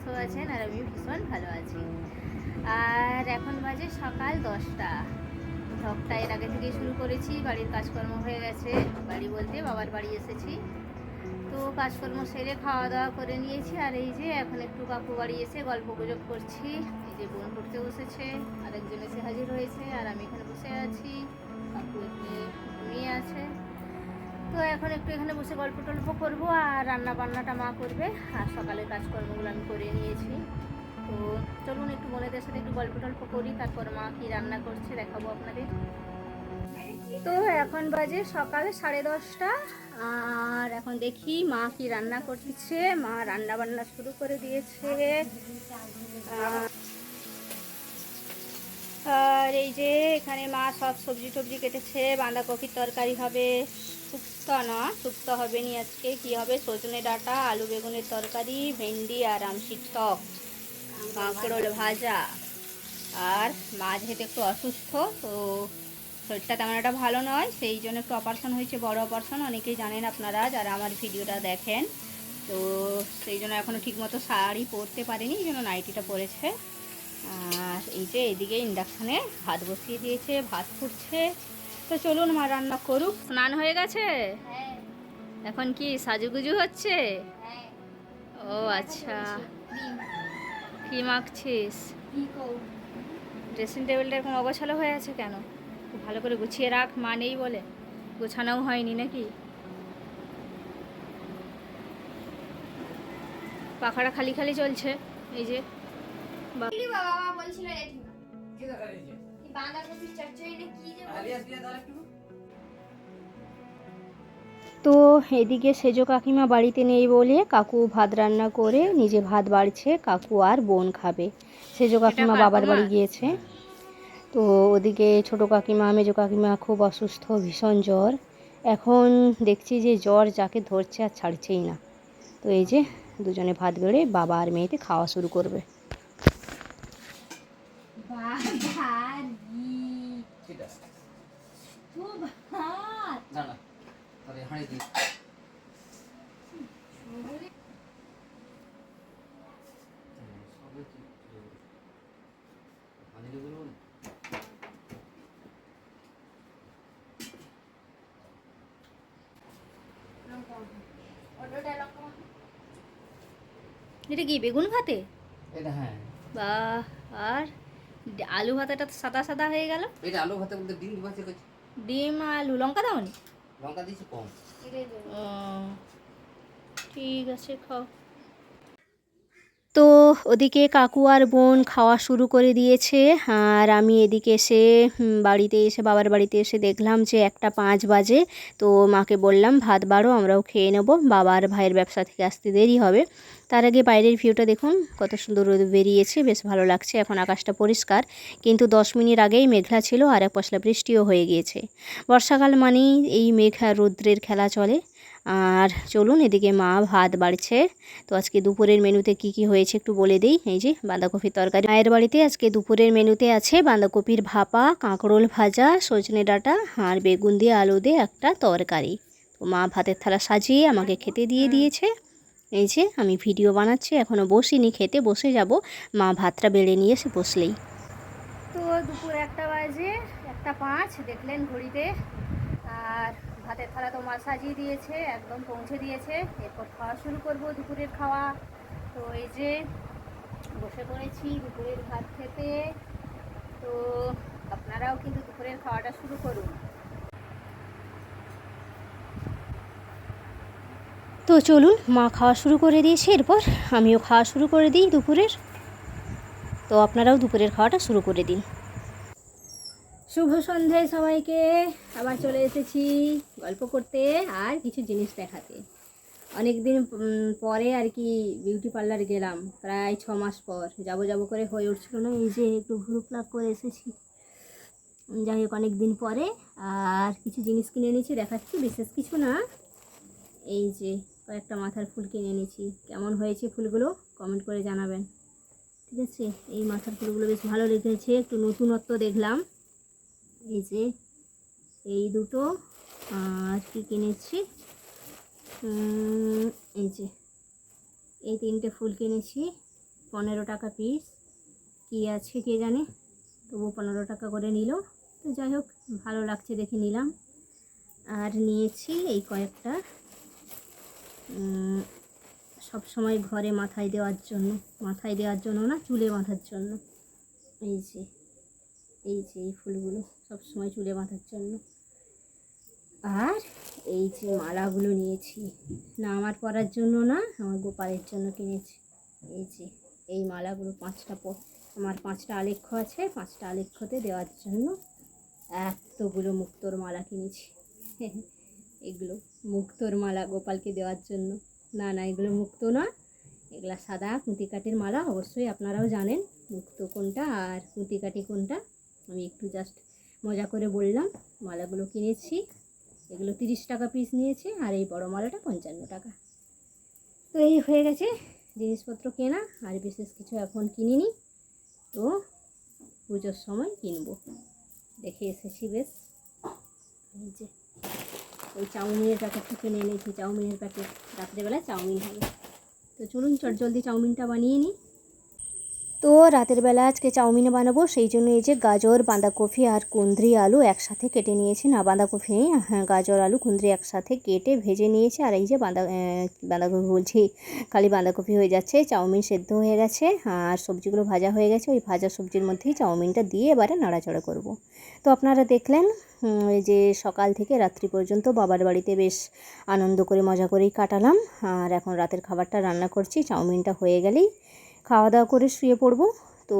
সুস্থ আছেন আর আমি ভীষণ ভালো আছি। আর এখন বাজে সকাল দশটা। ভ্লগটা এর আগে থেকে শুরু করেছি, বাড়ির কাজকর্ম হয়ে গেছে, বাড়ি বলতে বাবার বাড়ি এসেছি। তো কাজকর্ম সেরে খাওয়া দাওয়া করে নিয়েছি, আর এই যে এখন একটু কাকু বাড়ি এসে গল্প গুজব করছি। এই যে বোন পড়তে বসেছে, আরেকজন এসে হাজির হয়েছে, আর আমি এখানে বসে আছি, কাকু এখানে ঘুমিয়ে আছে। তো এখন একটু এখানে বসে গল্প টল্প করব আর রান্না বান্নাটা মা করবে আর সকালের কাজকর্মগুলো আমি করে নিয়েছি। তো চলুন একটু বোনেদের সাথে একটু গল্প টল্প করি, তারপর মা কি রান্না করছে দেখাবো আপনাদের। তো এখন বাজে সকালে সাড়ে দশটা, আর এখন দেখি মা কি রান্না করছে। মা রান্না বান্না শুরু করে দিয়েছে। আর এই যে এখানে মা সব সবজি টবজি কেটেছে, বাঁধাকপির তরকারি হবে। শুক্তো না? শুক্তো হবে নি আজকে? কি হবে? সজনে ডাঁটা, আলু বেগুনের তরকারি, ভেন্ডি আর আমসির টক। কাঁকড়োল ভাজা। আর মা যেহেতু একটু অসুস্থ, তো শরীরটা তেমন একটা ভালো নয়, সেই জন্য একটু অপারেশন হয়েছে, বড় অপারেশন অনেকেই জানেন আপনারা যারা আমার ভিডিওটা দেখেন। তো সেই জন্য এখনও ঠিকমতো শাড়ি পরতে পারেনি, এই জন্য নাইটিটা পরেছে। আর এই যে এদিকে ইন্ডাকশানে ভাত বসিয়ে দিয়েছে, ভাত ফুটছে। তো চলুন মা রান্না করুক। স্নান হয়ে গেছে? এখন কি সাজুগুজু হচ্ছে? ও আচ্ছা। কি মাখছিস? ড্রেসিং টেবিলটা এরকম অগোছালো হয়ে আছে কেন? ভালো করে গুছিয়ে রাখ মা নেই বলে। গোছানোও হয়নি নাকি? পাখাটা খালি খালি চলছে এই যে। বা- বাবা বলছিল চচ্চড়ি না কি যে? তো এদিকে সেজো কাকিমা বাড়িতে নেই বলে কাকু ভাত রান্না করে নিজে ভাত বাড়ছে কাকু আর বোন খাবে। সেজো কাকিমা বাবার বাড়ি গিয়েছে। তো ওদিকে ছোট কাকিমা মেজো কাকিমা খুব অসুস্থ ভীষণ জ্বর। এখন দেখছি যে জ্বর যাকে ধরছে আর ছাড়ছেই না। তো এই যে দুজনে ভাত বেড়ে বাবা আর মেয়েতে খাওয়া শুরু করবে। না না হাঁড়ি দিই। এটা কি বেগুন ভাতে? এটা হ্যাঁ। বা আর? আলু ভাতাটা তো সাদা সাদা হয়ে গেল। এটা আলু ভাতে বলতে ডিম ভাতে করছি ডিম আলু। লঙ্কা দাওনি? লঙ্কা দিয়েছি কম। ও ঠিক আছে খাও। তো ওদিকে কাকু আর বোন খাওয়া শুরু করে দিয়েছে। আর আমি এদিকে এসে বাড়িতে এসে, বাবার বাড়িতে এসে দেখলাম যে একটা পাঁচ বাজে। তো মাকে বললাম, ভাত বাড়ো, আমরাও খেয়ে নেব। বাবার ভাইয়ের ব্যবসা থেকে আসতে দেরি হবে। তার আগে বাইরের ভিউটা দেখুন, কত সুন্দর রোদ বেরিয়েছে, বেশ ভালো লাগছে। এখন আকাশটা পরিষ্কার, কিন্তু দশ মিনিট আগেই মেঘলা ছিল আর এক পশলা বৃষ্টিও হয়ে গিয়েছে। বর্ষাকাল মানেই এই মেঘ রৌদ্রের খেলা চলে। আর চলুন এদিকে মা ভাত বাড়ছে। তো আজকে দুপুরের মেনুতে কি কি হয়েছে একটু বলে দিই। এই যে বাঁধাকপির তরকারি। মায়ের বাড়িতে আজকে দুপুরের মেনুতে আছে বাঁধাকপির ভাপা, কাঁকরোল ভাজা, সজনে ডাঁটা আর বেগুন দিয়ে আলু দিয়ে একটা তরকারি। তো মা ভাতের থালা সাজিয়ে আমাকে খেতে দিয়ে দিয়েছে। এই যে আমি ভিডিও বানাচ্ছি এখনও বসিনি, খেতে বসে যাব। মা ভাতটা বেড়ে নিয়ে এসে বসলেই। তো দুপুর একটা বাজে, একটা পাঁচ, দেখলেন ঘড়িতে। আর ভাতের থালা তো মা সাজিয়ে দিয়েছে, একদম পৌঁছে দিয়েছে। এরপর খাওয়া শুরু করব, দুপুরের খাওয়া। তো এই যে বসে পড়েছি দুপুরের ভাত খেতে। তো আপনারাও কিন্তু দুপুরের খাওয়াটা শুরু করুন। তো চলুন, মা খাওয়া শুরু করে দিয়েছে। এরপর আমিও খাওয়া শুরু করে দিই দুপুরের। তো আপনারাও দুপুরের খাওয়াটা শুরু করে দিন। শুভ সন্ধ্যায় সবাইকে। আবার চলে এসেছি গল্প করতে আর কিছু জিনিস দেখাতে। অনেক দিন পরে আর কি বিউটি পার্লার গেলাম। প্রায় ছ মাস পর। যাব যাব করে হয়ে উঠছিল না। এই যে একটু ভুরু প্লাক করে এসেছি। যাই হোক অনেক দিন পরে আর কিছু জিনিস কিনে এনেছি। দেখাচ্ছি, বিশেষ কিছু না। এই যে কয়েকটা মাথার ফুল কিনে এনেছি। কেমন হয়েছে ফুলগুলো কমেন্ট করে জানাবেন। ঠিক আছে? এই মাথার ফুলগুলো বেশ ভালো লেগেছে। একটু নতুনত্ব দেখলাম। এই যে এই দুটো, আর কি কিনেছি? এই যে এই তিনটে ফুল কিনেছি, পনেরো টাকা পিস কী আছে কে জানে? তবু পনেরো টাকা করে নিল। তো যাই হোক, ভালো লাগছে দেখে নিলাম। আর নিয়েছি এই কয়েকটা সব সময় ঘরে মাথায় দেওয়ার জন্য, মাথায় দেওয়ার জন্য না, চুলে বাঁধার জন্য। এই যে এই যে এই ফুলগুলো সব সময় চুলে বাঁধার জন্য। আর এই যে মালাগুলো নিয়েছি। না, আমার পরার জন্য না, আমার গোপালের জন্য কিনেছি। এই যে, এই মালাগুলো পাঁচটা আমার পাঁচটা আলেখ্য আছে, পাঁচটা আলেখ্যতে দেওয়ার জন্য এতগুলো মুক্তোর মালা কিনেছি। এগুলো মুক্তোর মালা গোপালকে দেওয়ার জন্য। না না, এগুলো মুক্ত না, এগুলা সাদা কুঁতিকাটির মালা। অবশ্যই আপনারাও জানেন মুক্ত কোনটা আর কুঁতিকাটি কোনটা। আমি একটু জাস্ট মজা করে বললাম, মালাগুলো কিনেছি, এগুলো তিরিশ টাকা পিস নিয়েছে, আর এই বড় মালাটা পঞ্চান্ন টাকা। তো এই হয়ে গেছে জিনিসপত্র কেনা, আর বিশেষ কিছু এখন কিনিনি, তো পুজোর সময় কিনবো। দেখে এসেছি বেশ। যে, ওই চাউমিনের প্যাকেটটা কিনে এনেছি চাউমিনের প্যাকেট রাত্রেবেলা চাউমিন হবে। তো চলুন চট জলদি চাউমিনটা বানিয়ে নিই। তো রাতের বেলা আজকে চাউমিন বানাবো, সেই জন্য এই যে গাজর, বাঁধাকপি আর কুন্দ্রি আলু একসাথে কেটে নিয়েছি। না, বাঁধাকপি হ্যাঁ গাজর, আলু কুন্দ্রি একসাথে কেটে ভেজে নিয়েছি। আর এই যে বাঁধা বাঁধাকপি বলছি খালি বাঁধাকপি হয়ে যাচ্ছে, চাউমিন সেদ্ধ হয়ে গেছে। আর সবজিগুলো ভাজা হয়ে গেছে, ওই ভাজা সবজির মধ্যেই চাউমিনটা দিয়ে এবারে নাড়াচাড়া করব। তো আপনারা দেখলেন যে সকাল থেকে রাত্রি পর্যন্ত বাবার বাড়িতে বেশ আনন্দ করে, মজা করেই কাটালাম। আর এখন রাতের খাবারটা রান্না করছি, চাউমিনটা হয়ে গেলেই খাওয়া দাওয়া করে শুয়ে পড়ব। তো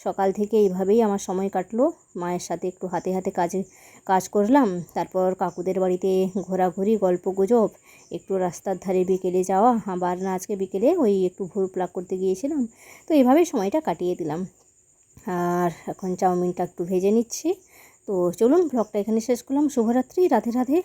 সকাল থেকে এইভাবেই আমার সময় কাটলো। মায়ের সাথে একটু হাতে হাতে কাজে, কাজ করলাম। তারপর কাকুদের বাড়িতে ঘোরাঘুরি গল্প গুজব একটু রাস্তার ধারে বিকেলে যাওয়া, আবার না আজকে বিকেলে ওই একটু ভুর প্লাক করতে গিয়েছিলাম। তো এইভাবেই সময়টা কাটিয়ে দিলাম। আর এখন চাউমিনটা একটু ভেজে নিচ্ছি। তো চলুন ব্লগটা এখানে শেষ করলাম। শুভরাত্রি, রাধে রাধে।